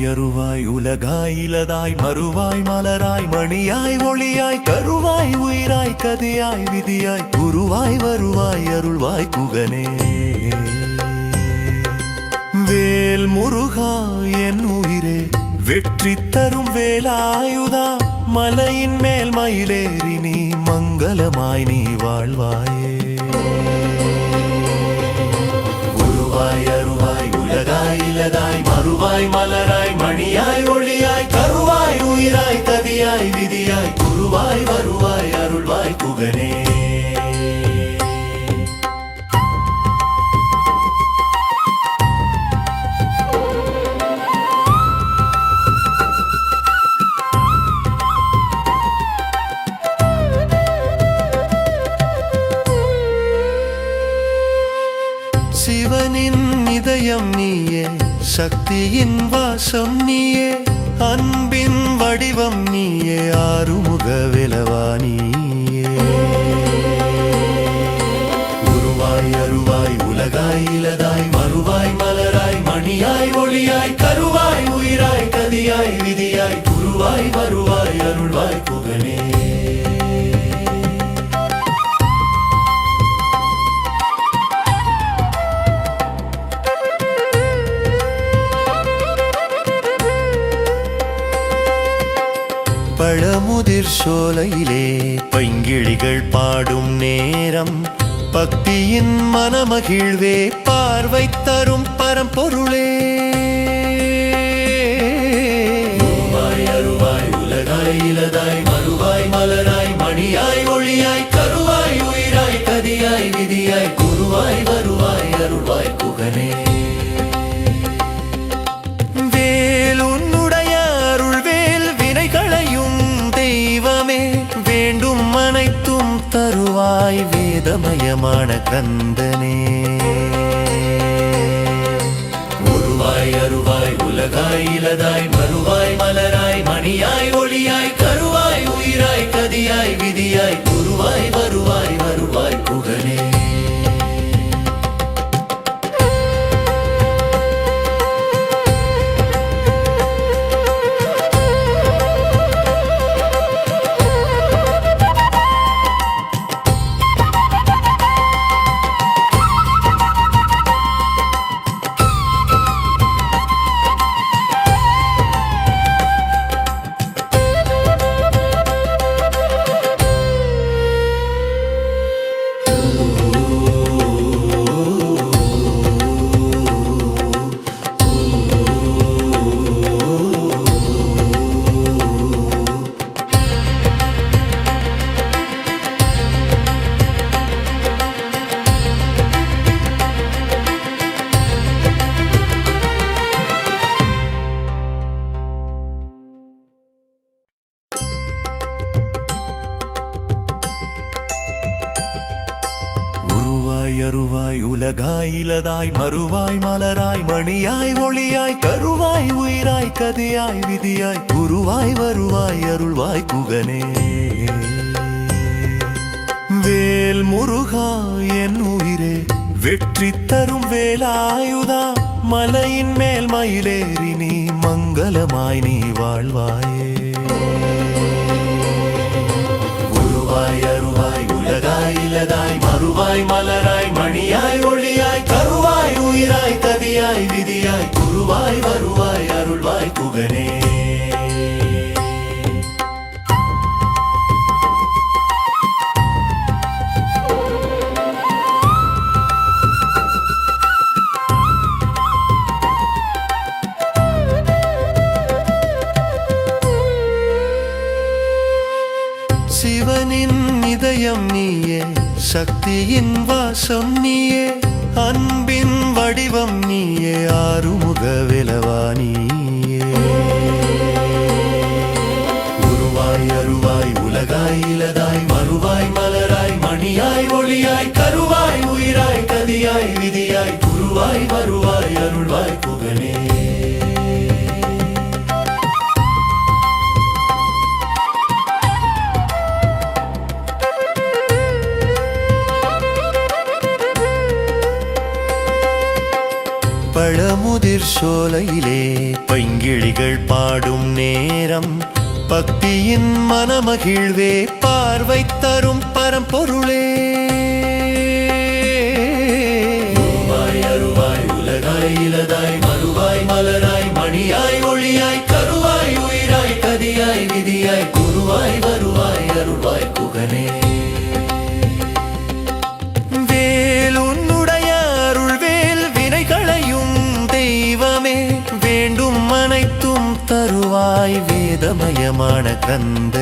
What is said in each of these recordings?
உருவாய் அருவாய் உலகாய் இலதாய் மறுவாய் மலராய் மணியாய் ஒளியாய் கருவாய் உயிராய் கதையாய் விதியாய் குருவாய் வருவாய் அருள்வாய் குகனே. வேல் முருகா என் உயிரே வெற்றி தரும் வேலாயுதா மலையின் மேல் மயிலேறி நீ மங்களமாய் நீ வாழ்வாயே. உருவாய் உலகாய் இலதாய் மறுவாய் மலராய் மணியாய் ஒளியாய் கருவாய் உயிராய் கதியாய் விதியாய் குருவாய் வருவாய் அருள்வாய் புகனே சோலையிலே பைங்கிழிகள் பாடும் நேரம். பக்தியின் மனமகிழ்வே பார்வை தரும் பரம்பொருளே. அருவாய் உலகாய் இலதாய் மறுவாய் மலராய் மணியாய் ஒளியாய் கருவாய் உயிராய் கதியாய் விதியாய் குருவாய் வருவாய் அருள்வாய் குகனே. வேதமயமான கந்தனே. உருவாய் அருவாய் உலகாய் இலதாய் மறுவாய் மலராய் மணியாய் ஒளியாய் கருவாய் உயிராய் கதியாய் விதியாய் குருவாய் வருவாய் வருவாய் புகழே. வேல் முருகா என் உயிரே. வெற்றி தரும் வேலாயுதா மலையின் மேல் மயிலேறி நீ மங்களமாய் நீ வாழ்வாயே. உருவாய் அருவாய் உலகாய் இலதாய் மறுவாய் மலராய் மணியாய் ஒளியாய் கருவாய் உயிராய் கதியாய் விதியாய் குருவாய் வருவாய் அருள்வாய் புகனே. நீயே சக்தியின் வாசம் நீயே அன்பின் வடிவம் நீயே ஆறுமுக விலவா நீயே. உருவாய் அருவாய் உலகாய் இலதாய் மறுவாய் மலராய் மணியாய் ஒளியாய் கருவாய் உயிராய் கதியாய் விதியாய் குருவாய் வருவாய் அருள்வாய் புகனே சோலையிலே பைங்கிழிகள் பாடும் நேரம் பக்தியின் மனமகிழ்வே பார்வை தரும் பறந்த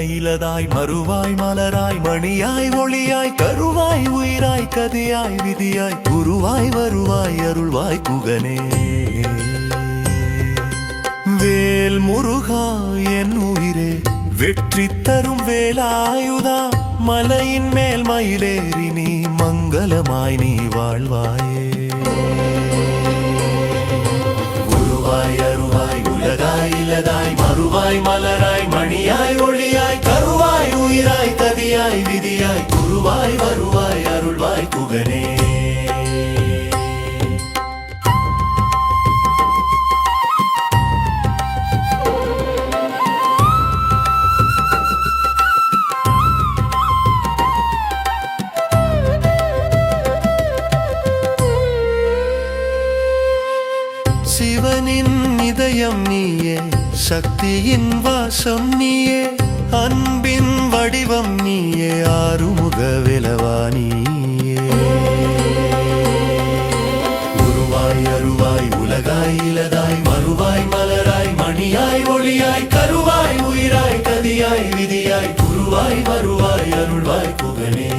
மயிலதாய் மறுவாய் மலராய் மணியாய் ஒளியாய் கருவாய் உயிராய் கதியாய் விதியாய் குருவாய் வருவாய் அருள்வாய் புகனே. வேல் முருகா என் உயிரே வெற்றி தரும் வேலாயுதா மலையின் மேல் மயிலேறி நீ மங்களமாய் நீ வாழ்வாயே. உருவாய் அருவாய் உலகாய் இலதாய் மறுவாய் மலராய் மணியாய் ஒளியாய் கருவாய் உயிராய் கதியாய் விதியாய் குருவாய் வருவாய் அருள்வாய் புகனே சக்தியின் நீயே அன்பின் வடிவம் நீயே ஆறுமுக விலவா நீயே. உருவாய் அருவாய் உலகாய் இலதாய் மறுவாய் மலராய் மணியாய் ஒளியாய் கருவாய் உயிராய் கதியாய் விதியாய் குருவாய் வருவாய் அருள்வாய் புகனே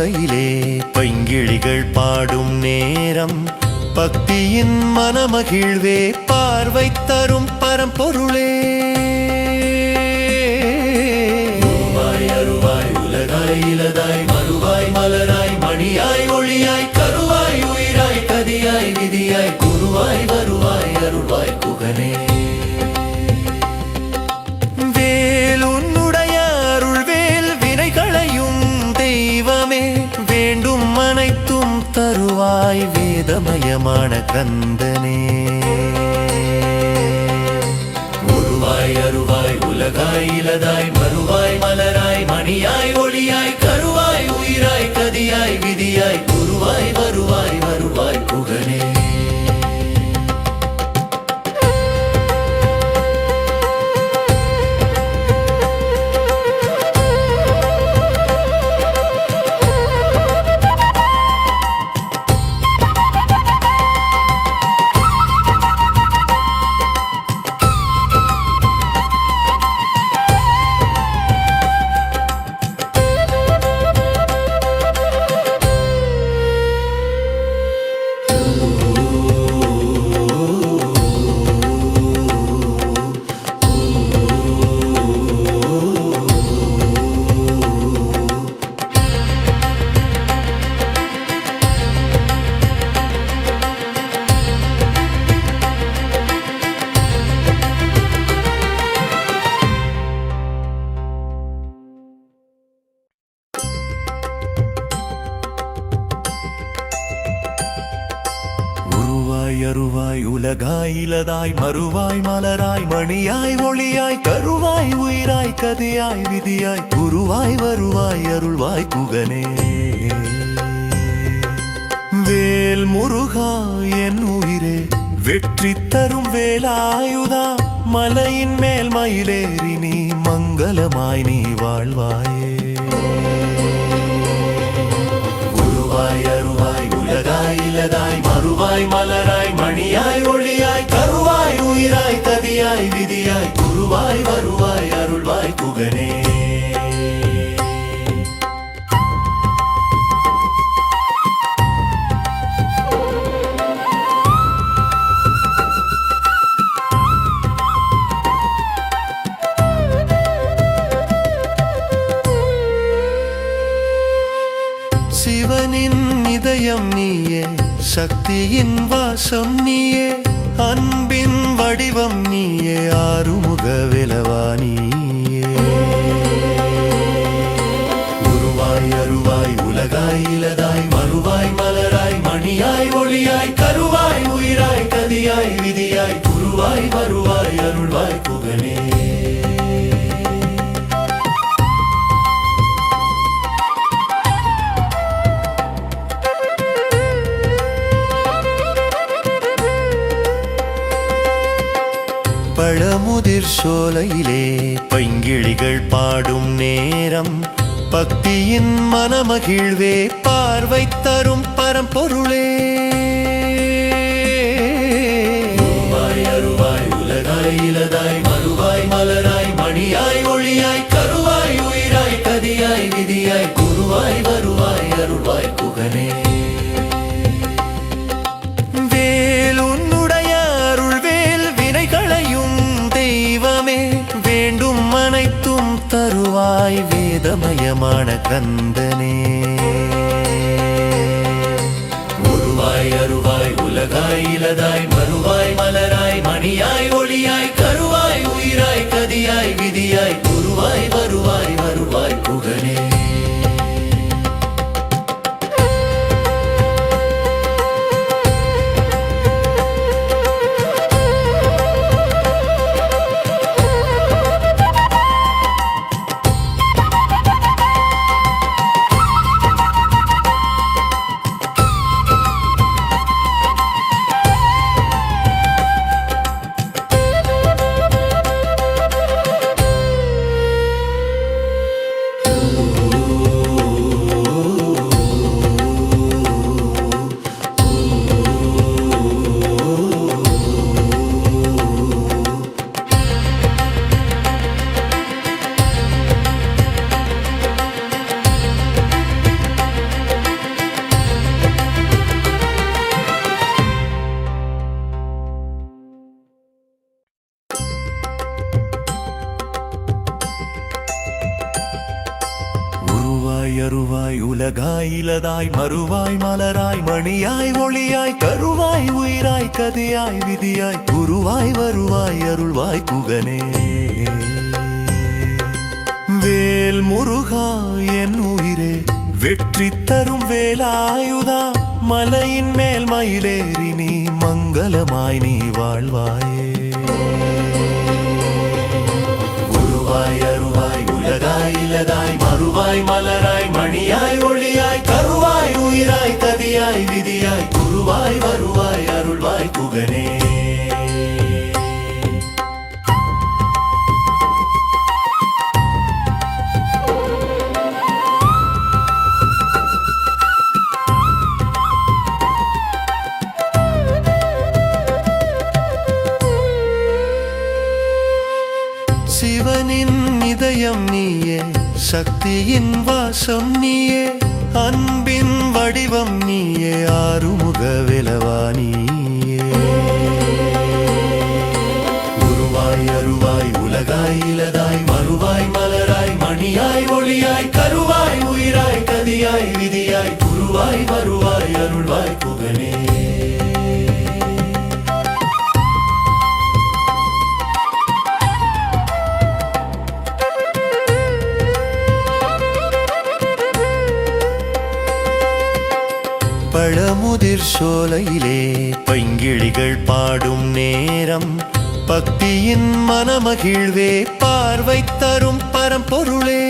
சோலையிலே பைங்கிழிகள் பாடும் நேரம் பக்தியின் மனமகிழ்வே பார்வை தரும் பரம்பொருளே. வேதமயமான கந்தனே. உருவாய் அருவாய் உலகாய் இலதாய் உருவாய் வருவாய் அருள்வாய் புகனே வேல் முருகா என் உயிரே. வெற்றி தரும் வேலாயுதா மலையின் மேல் மயிலேறி நீ மங்களமாய் நீ வாழ்வாயே. உருவாய் அருவாய் உலகாய் இலதாய் மறுவாய் மலராய் மணியாய் ஒளியாய் கருவாய் உயிராய் கதியாய் விதியாய் குருவாய் வருவாய் அருள்வாய் புகனே சிவனின் இதயம் நீயே சக்தியின் வாசம் நீயே அன்பின் வடிவம் நீயே ஆறுமுக விலவா நீயே. உருவாய் அருவாய் உலகாய் இலதாய் மறுவாய் மலராய் மணியாய் ஒளியாய் கருவாய் உயிராய் கதியாய் விதியாய் குருவாய் வருவாய் அருள்வாய் புகனே சோலையிலே பைங்கிழிகள் பாடும் நேரம் பக்தியின் மனமகிழ்வே பார்வை தரும் பரம்பொருளே. அருவாய் உலகாய் இலதாய் மறுவாய் மலராய் மணியாய் ஒளியாய் கருவாய் உயிராய் கதியாய் விதியாய் குருவாய் வருவாய் அருள்வாய் குகனே. தருவாய் கந்தனே. உருவாய் அருவாய் உலகாய் இலதாய் மறுவாய் மலராய் மணியாய் ஒளியாய் கருவாய் உயிராய் கதியாய் விதியாய் குருவாய் வரு அருவாய் மறுவாய் மலராய் மணியாய் ஒளியாய் கருவாய் உயிராய் கதையாய் விதியாய் குருவாய் வருவாய் அருள்வாய் புகனே. வேல் முருகா என் உயிரே வெற்றி தரும் வேலாயுதா மலையின் மேல் மயிலேறி நீ மங்களமாய் நீ வாழ்வாயே. குருவாய் அருவாய் உலகாய் இலதாய் மறுவாய் மலராய் அருள்வாய் சிவனின் இதயம் நீயே சக்தியின் வாசம் நீயே அன்பின் வடிவம் நீயே ஆறுமுக விலவா இலதாய் மலராய் மணியாய் ஒளியாய் கருவாய் உயிராய் கதியாய் விதியாய் குருவாய் வருவாய் அருள்வாய் புகழே. பழமுதிர் சோலையிலே பைங்கிழிகள் பாடும் நேரம் பக்தியின் மனமகிழ்வே பார்வை தரும் பரம்பொருளே.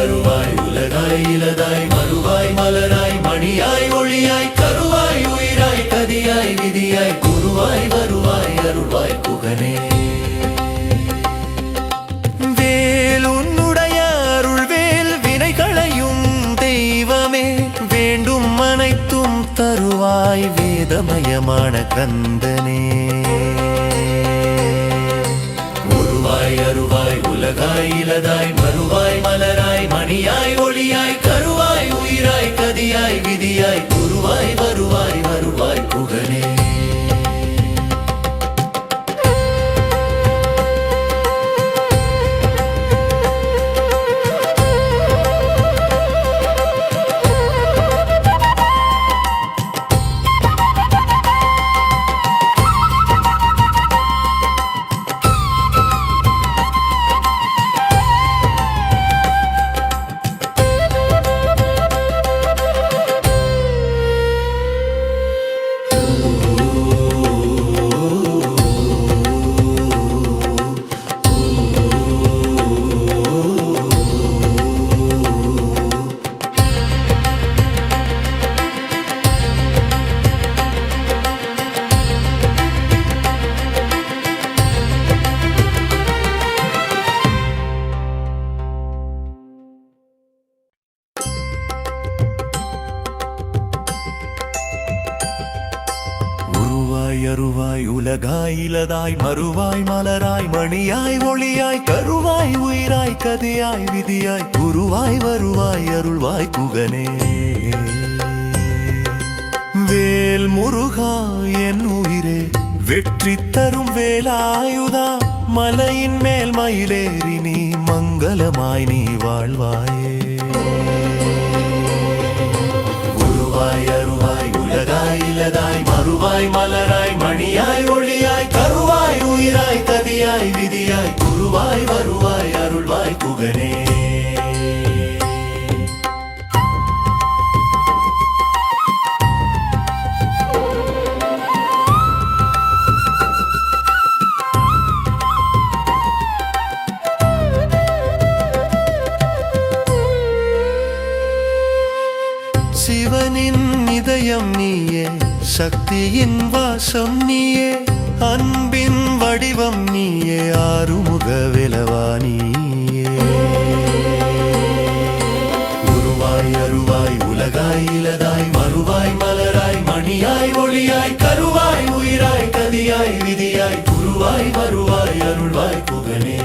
அருவாய் உலகாய் இலதாய் மறுவாய் மலராய் மணியாய் ஒளியாய் கருவாய் உயிராய் கதியாய் விதியாய் குருவாய் வருவாய் அருள்வாய் வேதமயமான கந்தனே. உருவாய் அருவாய் உலகாய் இலதாய் மறுவாய் மலராய் மணியாய் ஒளியாய் கருவாய் உயிராய் கதியாய் விதியாய் குருவாய் வருவாய் வருவாய் புகழே. உலகாய் மறுவாய் மலராய் மணியாய் ஒளியாய் கருவாய் உயிராய் கதியாய் விதியாய் குருவாய் வருவாய் அருள்வாய் குகனே வேல் முருகா என் உயிரே வெற்றி தரும் வேலாயுதா மலையின் மேல் மயிலேறி நீ மங்களமாய் நீ வாழ்வாயே. உருவாய் அருவாய் உலகாய் இலதாய் மறுவாய் மலராய் மணியாய் ஒளியாய் விதியாய் விதியாய் குருவாய் வருவாய் அருள்வாய் புகனே. சிவனின் இதயம் நீயே சக்தியின் வாசம் நீயே அன்பின் வடிவம் நீயே ஆறுமுக விலவா நீயே. உருவாய் அருவாய் உலகாய் இலதாய் மறுவாய் மலராய் மணியாய் ஒளியாய் கருவாய் உயிராய் கதியாய் விதியாய் குருவாய் வருவாய் அருள்வாய் புகனே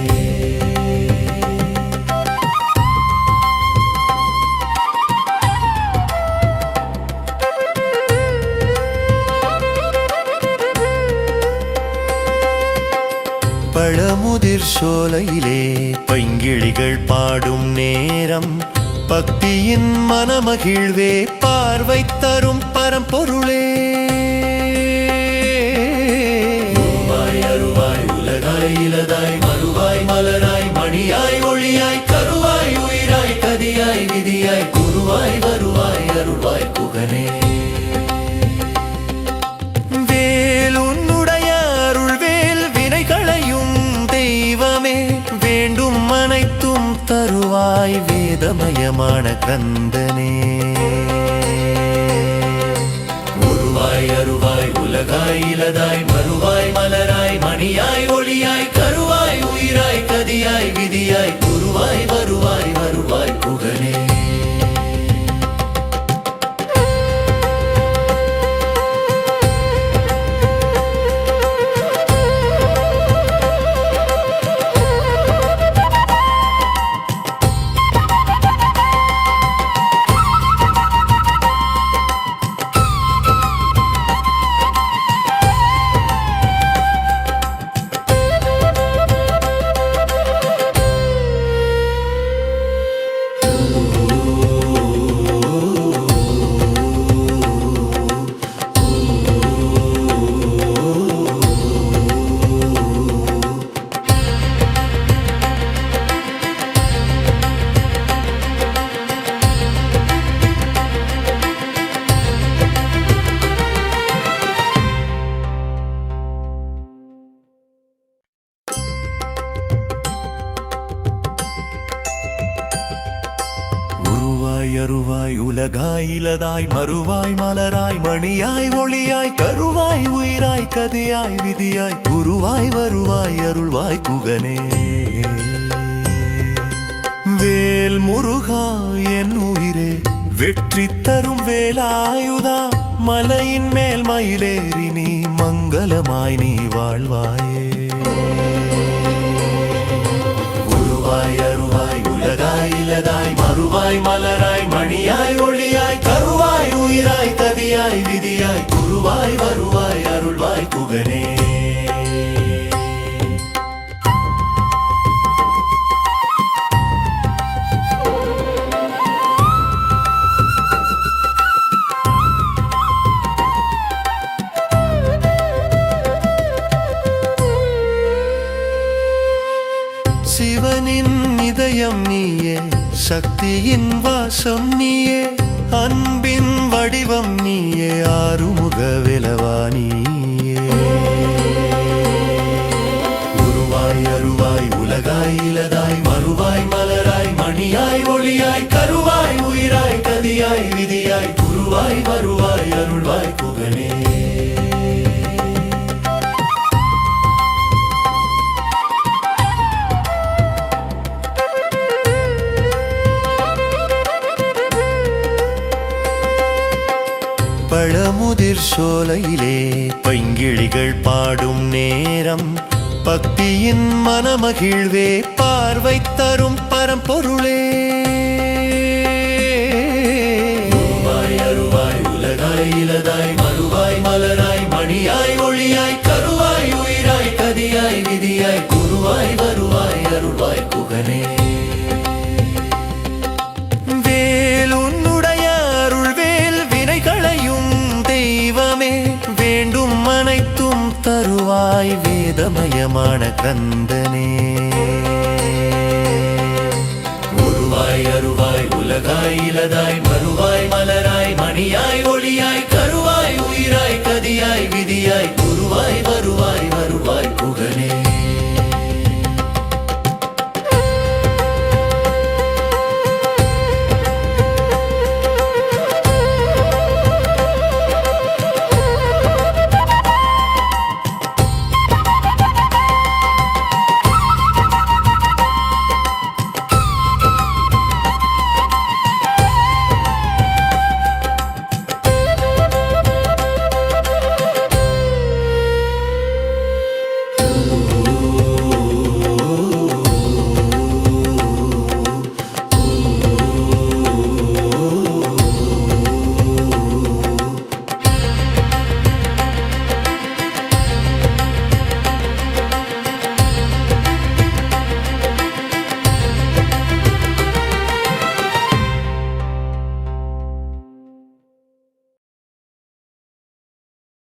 பழமுதிர் சோலையிலே பைங்கிழிகள் பாடும் நேரம். பக்தியின் மனமகிழ்வே பார்வை தரும் பரம்பொருளே. அருவாய் உலகாய் இலதாய் மறுவாய் மலராய் மணியாய் ஒளியாய் கருவாய் உயிராய் கதியாய் விதியாய் குருவாய் வருவாய் அருள்வாய் குகனே. தருவாய் வேதமயமான கந்தனே. உருவாய் அருவாய் உலகாய் இலதாய் மலராய் மறுவாய் மலராய் மணியாய் ஒளியாய் கருவாய் உயிராய் கதியாய் விதியாய் குருவாய் வருவாய் அருள்வாய் புகனே. வேல் முருகா என் உயிரே வெற்றி தரும் வேலாயுதா மலையின் மேல் மயிலேறி நீ மங்களமாய் நீ வாழ்வாயே. உருவாய் அருவாய் உலகாய் இலதாய் மறுவாய் மலராய் மணியாய் ஒளியாய் உயிராய் கதியாய் விதியாய் குருவாய் வருவாய் அருள்வாய் குகனே சிவனின் இதயம் நீயே சக்தியின் வாசம் நீயே அன்பின் வடிவம் நீயே ஆறுமுக விலவா உருவாய் அருவாய் உலகாய் இலதாய் மறுவாய் மலராய் மணியாய் ஒளியாய் கருவாய் உயிராய் கதியாய் விதியாய் குருவாய் வருவாய் அருள்வாய் புகனே சோலையிலே பைங்கிழிகள் பாடும் நேரம் பக்தியின் மனமகிழ்வே பார்வை தரும் பரம்பொருளே. அருவாய் உலகாய் இலதாய் மறுவாய் மலராய் மணியாய் ஒளியாய் கருவாய் உயிராய் கதியாய் விதியாய் குருவாய் வருவாய் அருள்வாய் குகனே. கந்தனே உருவாய் அருவாய் உலகாய் இலதாய் மறுவாய் மலராய் மணியாய் ஒளியாய் கருவாய் உயிராய் கதியாய் விதியாய் குருவாய் வருவாய்